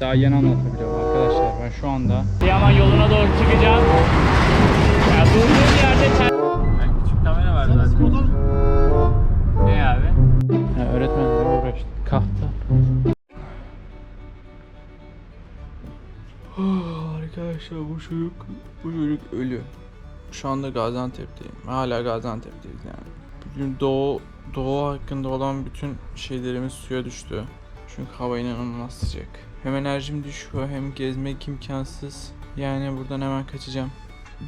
Daha yeni anlatabiliyorum arkadaşlar. Ben şu anda Yaman yoluna doğru çıkacağım. Ya durduğum yerde. Ben küçük kamera var zaten. Ne abi? Ya öğretmenle uğraştık. Kahta. Arkadaşlar bu çocuk, bu çocuk ölü. Şu anda Gaziantep'teyim. Hala Gaziantep'teyiz yani. Bugün doğu, doğu hakkında olan bütün şeylerimiz suya düştü. Çünkü hava inanılmaz sıcak. Hem enerjim düşüyor hem gezmek imkansız. Yani buradan hemen kaçacağım.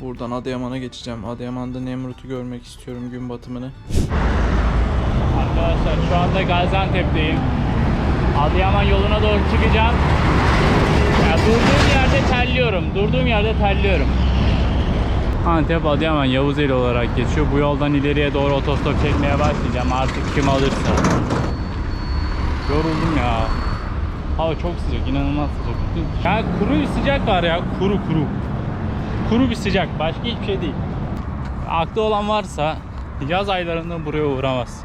Buradan Adıyaman'a geçeceğim. Adıyaman'da Nemrut'u görmek istiyorum gün batımını. Arkadaşlar şu anda Gaziantep'teyim. Adıyaman yoluna doğru çıkacağım. Ya durduğum yerde terliyorum. Durduğum yerde terliyorum. Antep Adıyaman Yavuzeli olarak geçiyor. Bu yoldan ileriye doğru otostop çekmeye başlayacağım. Artık kim alırsa. Yoruldum ya. Hava çok sıcak, inanılmaz sıcak. Bütün- Ya kuru bir sıcak var ya, kuru kuru. Kuru bir sıcak, başka hiçbir şey değil. Aklı olan varsa yaz aylarında buraya uğramaz.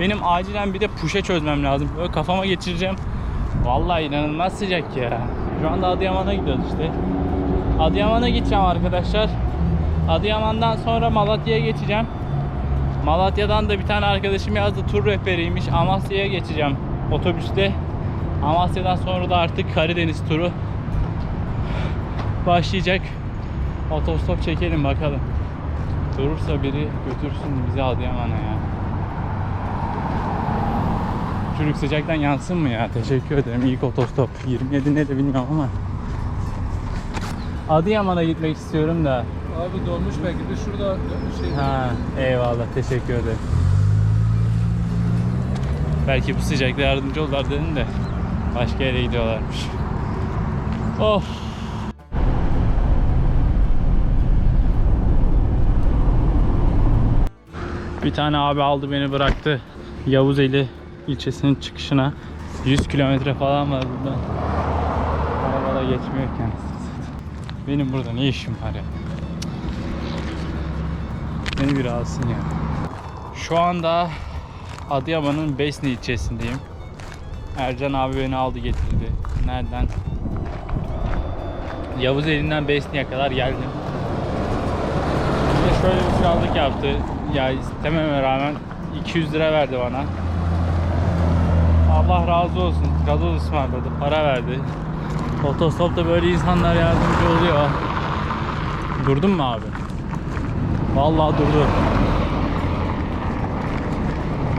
Benim acilen bir de puşe çözmem lazım. Böyle kafama geçireceğim. Vallahi inanılmaz sıcak ya. Şu anda Adıyaman'a gidiyoruz işte. Adıyaman'a gideceğim arkadaşlar. Adıyaman'dan sonra Malatya'ya geçeceğim. Malatya'dan da bir tane arkadaşım yazdı tur rehberiymiş. Amasya'ya geçeceğim otobüste. Amasya'dan sonra da artık Karadeniz turu başlayacak. Otostop çekelim bakalım. Durursa biri götürsün bizi Adıyaman'a ya. Çocuk sıcaktan yansın mı ya? Teşekkür ederim. İlk otostop. 27 ne de bilmiyorum ama. Adıyaman'a gitmek istiyorum da. Abi dolmuş belki de şurada şey Ha, eyvallah. Teşekkür ederim. Belki bu sıcakta yardımcı olurlar dedim de başka yere gidiyorlarmış. Of. Bir tane abi aldı beni bıraktı. Yavuzeli ilçesinin çıkışına. 100 kilometre falan var buradan. Arabada geçmiyor kendisi. Benim burada ne işim var ya? Beni bir alsın ya. Şu anda Adıyaman'ın Besni ilçesindeyim. Ercan abi beni aldı getirdi. Nereden? Yavuz elinden Besni'ye kadar geldim. De şöyle bir krallık yaptı. Ya istememe rağmen 200 lira verdi bana. Allah razı olsun. Gazoz ısmarladı. Para verdi. Otostopta böyle insanlar yardımcı oluyor. Durdun mu abi? Vallahi durdu.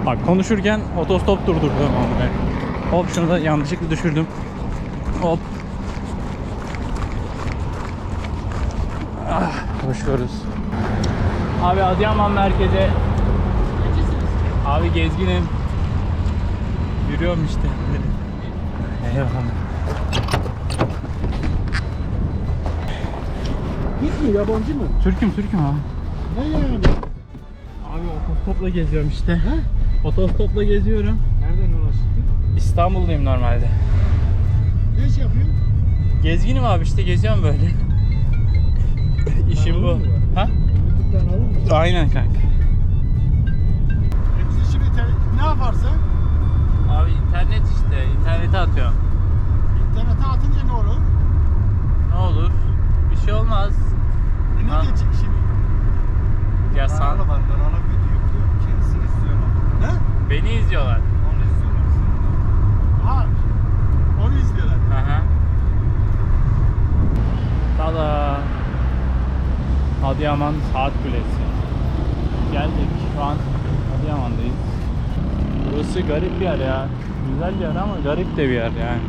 Bak konuşurken otostop durdurdu abi. Hop şunu da yanlışlıkla düşürdüm. Hop. Ah, koşuyoruz. Abi Adıyaman merkeze. Abi gezginim. Yürüyorum işte. Eyvallah. Hiç mi yabancı mı? Türk'üm Türk'üm abi. Ne yani? Abi otostopla geziyorum işte. Otostopla geziyorum. Nereden ulaştın? İstanbul'dayım normalde. Ne iş yapıyorsun? Gezginim abi işte geziyorum böyle. İşim bu. Ha? Aynen kanka. Biz şimdi ne yaparsan Abi internet işte. internete atıyorum. internete atınca ne olur? Ne olur? Bir şey olmaz. E ne diyecek şimdi? Ya Kanalı var, kanalı video yüklüyor. Kendisini istiyorlar. He? Beni izliyorlar. Onu istiyorlar. Ha, onu izliyorlar. Aha. Tada. Adıyaman Saat Kulesi. Geldik. Şu an Adıyaman'dayız. Burası garip bir yer ya. Güzel bir yer ama garip de bir yer yani.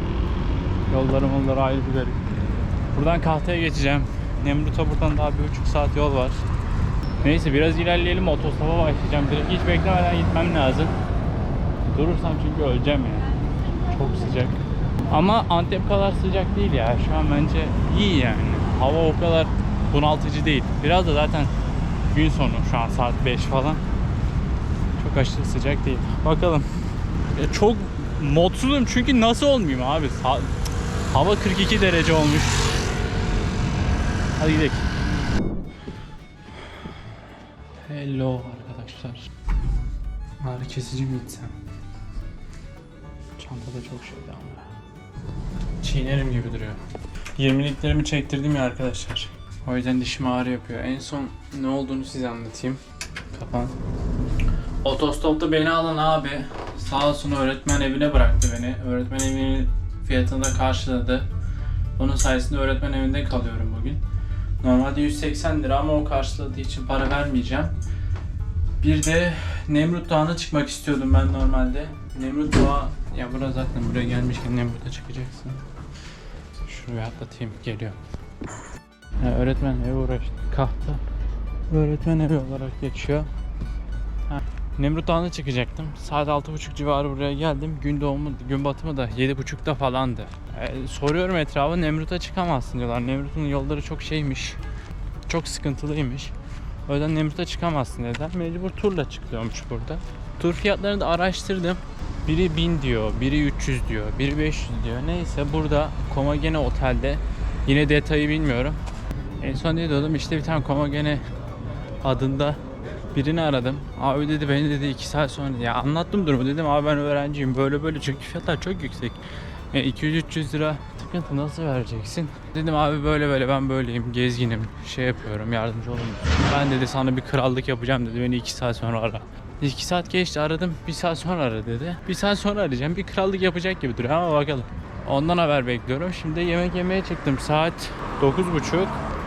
Yolları molları ayrı bir garip. Buradan Kahta'ya geçeceğim. Nemrut'a buradan daha bir buçuk saat yol var. Neyse biraz ilerleyelim otostopa başlayacağım. Direkt hiç beklemeden gitmem lazım. Durursam çünkü öleceğim ya. Çok sıcak. Ama Antep kadar sıcak değil ya. Şu an bence iyi yani. Hava o kadar bunaltıcı değil. Biraz da zaten gün sonu şu an saat 5 falan. Çok aşırı sıcak değil. Bakalım. Ya çok mutsuzum çünkü nasıl olmayayım abi? Sa- Hava 42 derece olmuş. Hadi gidelim. Hello arkadaşlar. Ağrı kesici mi içsem? Çantada çok şey var. Çiğ çiğnerim gibi duruyor. 20'liklerimi çektirdim ya arkadaşlar. O yüzden dişim ağrı yapıyor. En son ne olduğunu size anlatayım. Kapan. Otostopta beni alan abi sağ olsun öğretmen evine bıraktı beni. Öğretmen evinin fiyatını da karşıladı. Onun sayesinde öğretmen evinde kalıyorum bugün. Normalde 180 lira ama o karşıladığı için para vermeyeceğim. Bir de Nemrut Dağı'na çıkmak istiyordum ben normalde. Nemrut Dağı, ya burası zaten buraya gelmişken Nemrut'a çıkacaksın. Şuraya atlatayım, geliyor. Ha, öğretmen evi uğraştı. Kahta. Öğretmen evi olarak geçiyor. Ha, Nemrut Dağı'na çıkacaktım. Saat 6.30 civarı buraya geldim. Gün doğumu, gün batımı da 7.30'da falandı. Ee, soruyorum etrafa Nemrut'a çıkamazsın diyorlar. Nemrut'un yolları çok şeymiş. Çok sıkıntılıymış. O yüzden Nemrut'a çıkamazsın dediler. Mecbur turla çıkıyormuş burada. Tur fiyatlarını da araştırdım. Biri 1000 diyor, biri 300 diyor, biri 500 diyor. Neyse burada Komagene Otel'de yine detayı bilmiyorum. En son ne diyordum işte bir tane Komagene adında birini aradım. Abi dedi beni dedi 2 saat sonra ya anlattım durumu dedim abi ben öğrenciyim böyle böyle çünkü fiyatlar çok yüksek. Yani 200-300 lira sıkıntı nasıl vereceksin? Dedim abi böyle böyle ben böyleyim gezginim şey yapıyorum yardımcı olun. Ben dedi sana bir krallık yapacağım dedi beni 2 saat sonra ara. 2 saat geçti aradım bir saat sonra ara dedi. Bir saat sonra arayacağım bir krallık yapacak gibi duruyor ama bakalım. Ondan haber bekliyorum. Şimdi yemek yemeye çıktım saat 9.30.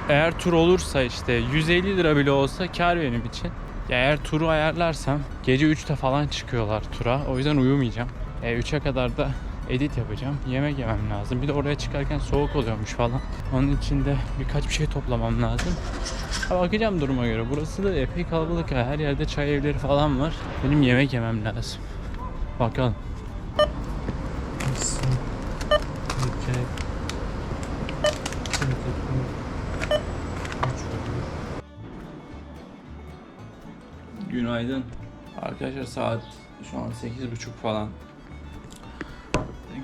Eğer tur olursa işte 150 lira bile olsa kar benim için. Eğer turu ayarlarsam gece 3'te falan çıkıyorlar tura. O yüzden uyumayacağım. E, 3'e kadar da edit yapacağım. Yemek yemem lazım. Bir de oraya çıkarken soğuk oluyormuş falan. Onun için de birkaç bir şey toplamam lazım. Bakacağım duruma göre. Burası da epey kalabalık. Her yerde çay evleri falan var. Benim yemek yemem lazım. Bakalım. Günaydın. Arkadaşlar saat şu an 8.30 falan.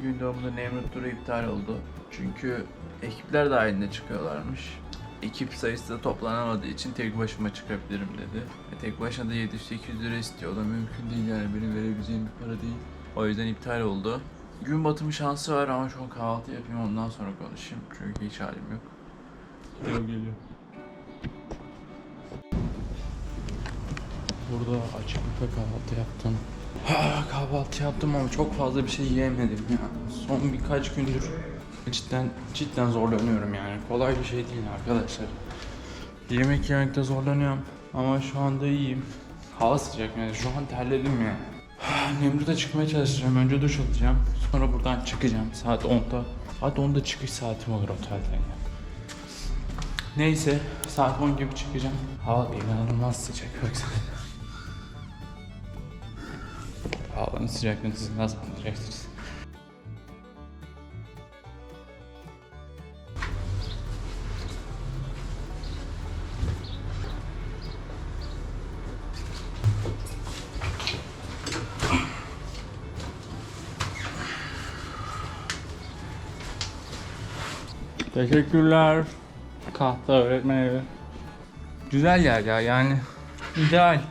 Gün doğumunda Nemrut turu iptal oldu. Çünkü ekipler dahilinde çıkıyorlarmış. Ekip sayısı da toplanamadığı için tek başıma çıkabilirim dedi. Ve tek başına da 700-800 lira istiyor. O da mümkün değil yani benim verebileceğim bir para değil. O yüzden iptal oldu. Gün batımı şansı var ama şu an kahvaltı yapayım ondan sonra konuşayım. Çünkü hiç halim yok. Geliyor geliyor. Burada açık büfe kahvaltı yaptım. Kahvaltı yaptım ama çok fazla bir şey yiyemedim ya. Son birkaç gündür cidden cidden zorlanıyorum yani. Kolay bir şey değil arkadaşlar. Yemek yemekte zorlanıyorum ama şu anda iyiyim. Hava sıcak yani şu an terledim ya. Nemrut'a çıkmaya çalışacağım. Önce duş alacağım. Sonra buradan çıkacağım saat 10'da. Saat 10'da çıkış saatim olur otelden ya. Neyse saat 10 gibi çıkacağım. Hava inanılmaz sıcak Havanın sıcaklığını siz nasıl anlayacaksınız? Teşekkürler. Kahta öğretmen evi. Güzel yer ya yani. ideal.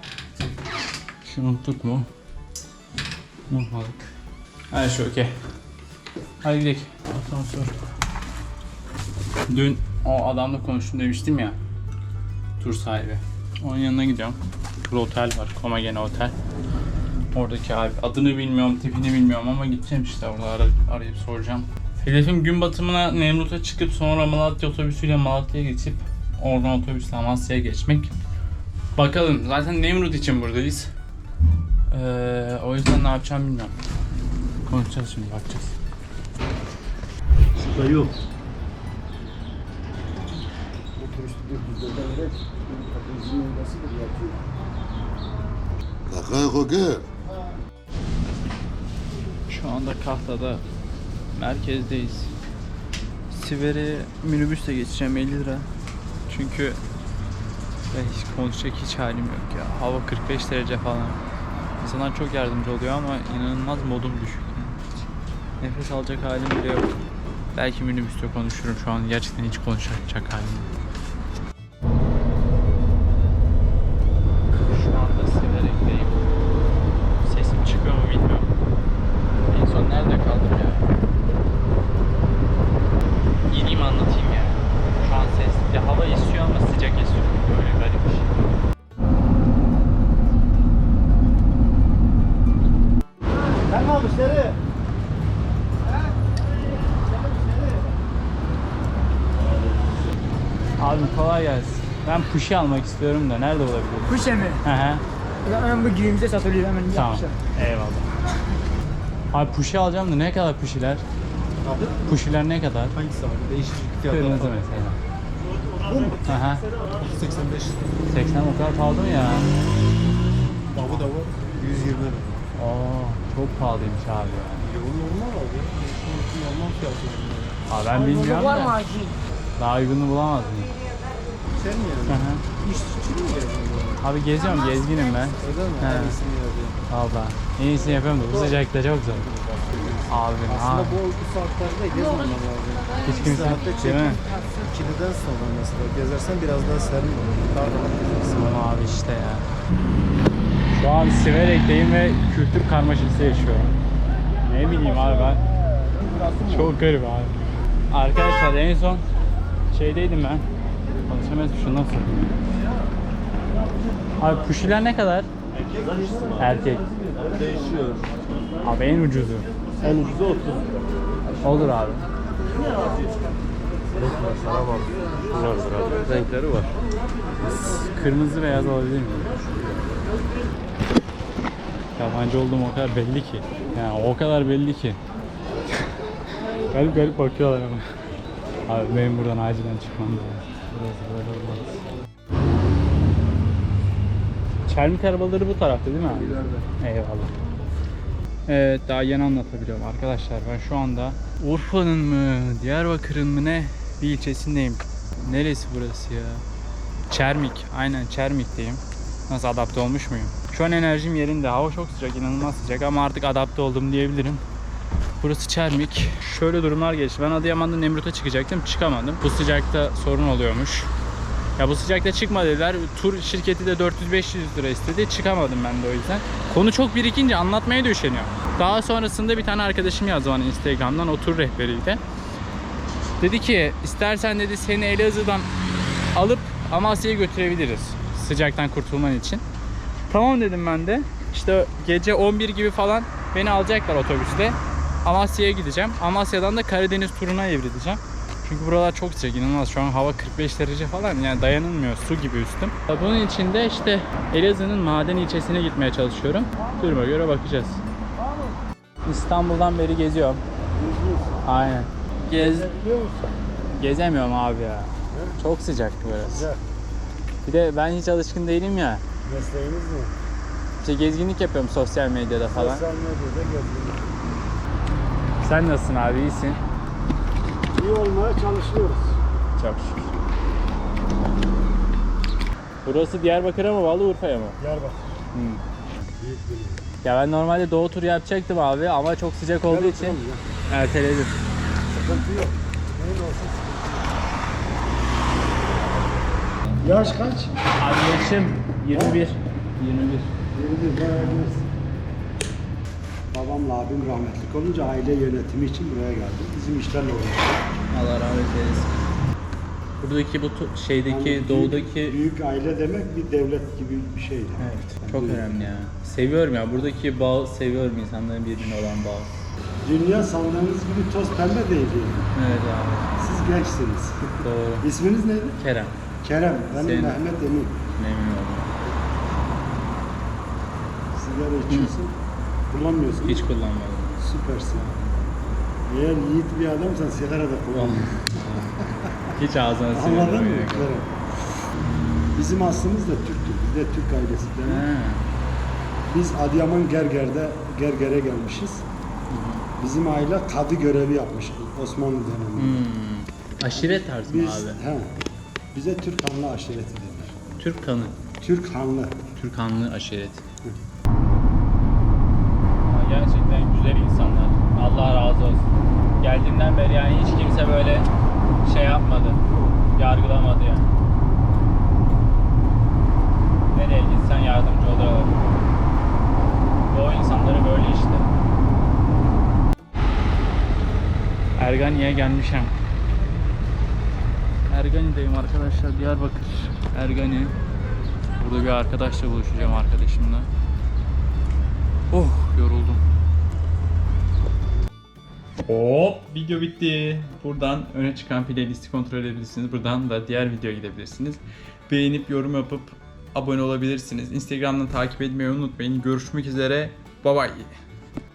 Şunu unuttuk mu? Unutmadık. Her şey okey. Hadi gidelim. Asansör. Dün o adamla konuştum demiştim ya. Tur sahibi. Onun yanına gidiyorum. Bir otel var. Komagene Otel. Oradaki abi. Adını bilmiyorum, tipini bilmiyorum ama gideceğim işte orada arayıp, arayıp soracağım. Hedefim gün batımına Nemrut'a çıkıp sonra Malatya otobüsüyle Malatya'ya geçip oradan otobüsle Amasya'ya geçmek. Bakalım. Zaten Nemrut için buradayız. Ee, o yüzden ne yapacağım bilmiyorum. Konuşacağız şimdi bakacağız. Şurada yok. Kaka koke. Şu anda Kahta'da merkezdeyiz. Siver'e minibüsle geçeceğim 50 lira. Çünkü ya hiç konuşacak hiç halim yok ya. Hava 45 derece falan. İnsanlar çok yardımcı oluyor ama inanılmaz modum düşük. Nefes alacak halim bile yok. Belki minibüste konuşurum şu an gerçekten hiç konuşacak halim yok. Ben puşi almak istiyorum da nerede bulabilirim? Kuşe mi? Hı hı. Hemen bu günümüzde satılıyor hemen Tamam. yapmışlar. Eyvallah. Abi puşi alacağım da ne kadar puşiler? Puşiler ne kadar? Hangisi abi? Değişik Kırmızı mesela. Bu mu? Hı hı. 85. 80 o kadar pahalı mı ya? Davı da var. 120 lira. Oo, çok pahalıymış abi ya. Yoğun normal abi. Normal fiyatı. Abi ben bilmiyorum Var mı da acil? daha uygununu bulamaz mıyım? Sen mi Hı yani? hı. İş için mi geldin? Abi geziyorum, gezginim ben. Öyle mi? He. En iyisini yapayım. Valla. En iyisini yapıyorum da bu sıcakta çok zor. Abi Aslında abi. bu, bu saatlerde gezmemen lazım. Hiç kimse saatte değil çekim. mi? İkiliden sonra mesela gezersen biraz daha serin olur. Daha rahat gezersin. Ama abi işte ya. Şu an Siverek'teyim ve kültür karmaşası yaşıyorum. Ne bileyim abi ben. Çok garip abi. Arkadaşlar en son şeydeydim ben. Konuşamıyoruz şunu nasıl? Abi puşiler ne kadar? Erkek. Değişiyor. Abi en ucuzu. En ucuzu 30. Olur abi. Bak. Var sıra. Renkleri var. Kırmızı beyaz olabilir mi? Yabancı olduğum o kadar belli ki. Yani o kadar belli ki. garip garip bakıyorlar ama. Abi benim buradan acilen çıkmam lazım. Burası böyle olmaz. Çermik arabaları bu tarafta değil mi abi? İleride. Eyvallah. Evet daha yeni anlatabiliyorum arkadaşlar. Ben şu anda Urfa'nın mı, Diyarbakır'ın mı ne bir ilçesindeyim. Neresi burası ya? Çermik. Aynen Çermik'teyim. Nasıl adapte olmuş muyum? Şu an enerjim yerinde. Hava çok sıcak, inanılmaz sıcak ama artık adapte oldum diyebilirim. Burası Çermik. Şöyle durumlar geçti. Ben Adıyaman'da Nemrut'a çıkacaktım. Çıkamadım. Bu sıcakta sorun oluyormuş. Ya bu sıcakta çıkma dediler. Tur şirketi de 400-500 lira istedi. Çıkamadım ben de o yüzden. Konu çok birikince anlatmaya da üşeniyor. Daha sonrasında bir tane arkadaşım yazdı bana Instagram'dan o tur rehberiydi. Dedi ki istersen dedi seni Elazığ'dan alıp Amasya'ya götürebiliriz. Sıcaktan kurtulman için. Tamam dedim ben de. İşte gece 11 gibi falan beni alacaklar otobüste. Amasya'ya gideceğim. Amasya'dan da Karadeniz turuna evrileceğim. Çünkü buralar çok sıcak inanılmaz. Şu an hava 45 derece falan yani dayanılmıyor. Su gibi üstüm. Bunun için de işte Elazığ'ın maden ilçesine gitmeye çalışıyorum. Duruma göre bakacağız. İstanbul'dan beri geziyorum. Aynen. Gez gezemiyorum abi ya. Çok sıcak burası. Güzel. Bir de ben hiç alışkın değilim ya. Mesleğiniz ne? İşte gezginlik yapıyorum sosyal medyada falan. Sosyal medyada gezdiniz. Sen nasılsın abi? İyisin. İyi olmaya çalışıyoruz. Çok şükür. Burası Diyarbakır'a mı bağlı Urfa'ya mı? Diyarbakır. Hmm. Büyük bir Ya ben normalde doğu turu yapacaktım abi ama çok sıcak olduğu için erteledim. Sıkıntı yok. Neyin olsun Yaş kaç? Abi yaşım 21. 21. 21 bayağı. Babamla abim rahmetlik olunca aile yönetimi için buraya geldim. Bizim işlerle uğraştık. Allah rahmet eylesin. Buradaki bu tu- şeydeki Yani doğudaki büyük, büyük aile demek bir devlet gibi bir şey. Evet, çok önemli ya. Seviyorum ya. Buradaki bağ seviyorum insanların birbirine olan bağ. Dünya sandığınız gibi toz pembe değil. yani. Evet abi. Siz gençsiniz. Doğru. İsminiz neydi? Kerem. Kerem. Benim Senin? Mehmet Emin. Memnun oldum. Sigara içiyorsun. Kullanmıyorsun. Hiç kullanmadım. Süpersin. Eğer yiğit bir adamsan sigara da kullanmıyorsun. Hiç ağzına Anladın sürüyorum. mı? Evet. Bizim aslımız da Türk'tü. Biz de Türk ailesinden. Ha. Biz Adıyaman Gerger'de Gerger'e gelmişiz. Bizim aile kadı görevi yapmış Osmanlı döneminde. Hmm. Aşiret tarzı mı Biz, abi? he, bize Türk Hanlı aşireti denir. Türk kanı. Türk Hanlı. Türk Hanlı aşiret. Gerçekten güzel insanlar. Allah razı olsun. Geldiğimden beri yani hiç kimse böyle şey yapmadı. Yargılamadı yani. Nereye gitsen yardımcı oluyorlar. O insanları böyle işte. Ergani'ye gelmişim. Ergani'deyim arkadaşlar. Diyarbakır. Ergani. Burada bir arkadaşla buluşacağım arkadaşımla. Oh yoruldum. Hop video bitti. Buradan öne çıkan playlisti kontrol edebilirsiniz. Buradan da diğer videoya gidebilirsiniz. Beğenip yorum yapıp abone olabilirsiniz. Instagram'dan takip etmeyi unutmayın. Görüşmek üzere. Bye bye.